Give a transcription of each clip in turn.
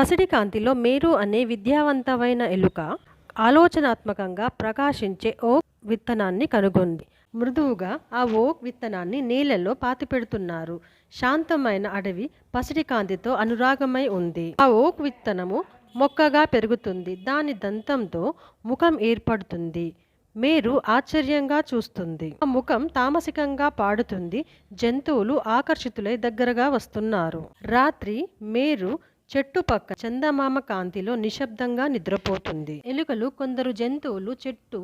పసిడి కాంతిలో మేరు అనే విద్యావంతమైన ఎలుక ఆలోచనాత్మకంగా ప్రకాశించే ఓక్ విత్తనాన్ని కనుగొంది. మృదువుగా ఆ ఓక్ విత్తనాన్ని నేలలో పాతిపెడుతున్నారు. శాంతమైన అడవి పసిడి కాంతితో అనురాగమై ఉంది. ఆ ఓక్ విత్తనము మొక్కగా పెరుగుతుంది. దాని దంతంతో ముఖం ఏర్పడుతుంది. మేరు ఆశ్చర్యంగా చూస్తుంది. ఆ ముఖం తామసికంగా పాడుతుంది. జంతువులు ఆకర్షితులై దగ్గరగా వస్తున్నారు. రాత్రి మేరు చెట్టు పక్క చందమామ కాంతిలో నిశ్శబ్దంగా నిద్రపోతుంది. ఎలుకలు, కొందరు జంతువులు చెట్టు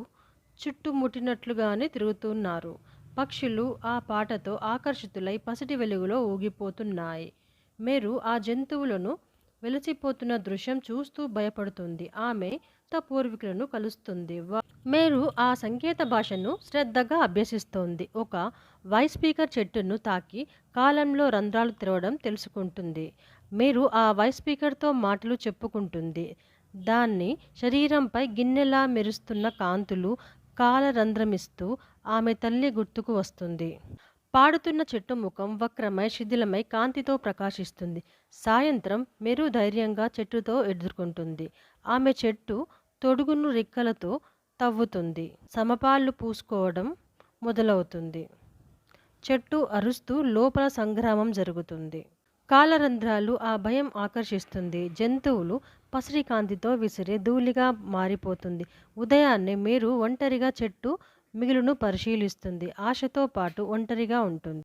చుట్టుముట్టినట్లుగానే తిరుగుతున్నారు. పక్షులు ఆ పాటతో ఆకర్షితులై పసిటి వెలుగులో ఊగిపోతున్నాయి. మేరు ఆ జంతువులను వెలసిపోతున్న దృశ్యం చూస్తూ భయపడుతుంది. ఆమె పూర్వీకులను కలుస్తుంది. మేరు ఆ సంకేత భాషను శ్రద్ధగా అభ్యసిస్తోంది. ఒక వైస్పీకర్ చెట్టును తాకి కాలంలో రంధ్రాలు తెరవడం తెలుసుకుంటుంది. మీరు ఆ వైస్ స్పీకర్తో మాటలు చెప్పుకుంటుంది. దాన్ని శరీరంపై గిన్నెలా మెరుస్తున్న కాంతులు కాలరంధ్రమిస్తూ ఆమె తల్లి గుర్తుకు వస్తుంది. పాడుతున్న చెట్టు ముఖం వక్రమై శిథిలమై కాంతితో ప్రకాశిస్తుంది. సాయంత్రం మెరు ధైర్యంగా చెట్టుతో ఎదుర్కొంటుంది. ఆమె చెట్టు తొడుగును రెక్కలతో తవ్వుతుంది. సమపాళ్ళు పూసుకోవడం మొదలవుతుంది. చెట్టు అరుస్తూ లోపల సంగ్రామం జరుగుతుంది. కాలరంధ్రాలు ఆ భయం ఆకర్షిస్తుంది. జంతువులు పసిరికాంతితో విసిరే ధూళిగా మారిపోతుంది. ఉదయాన్నే మీరు ఒంటరిగా చెట్టు మిగులును పరిశీలిస్తుంది. ఆశతో పాటు ఒంటరిగా ఉంటుంది.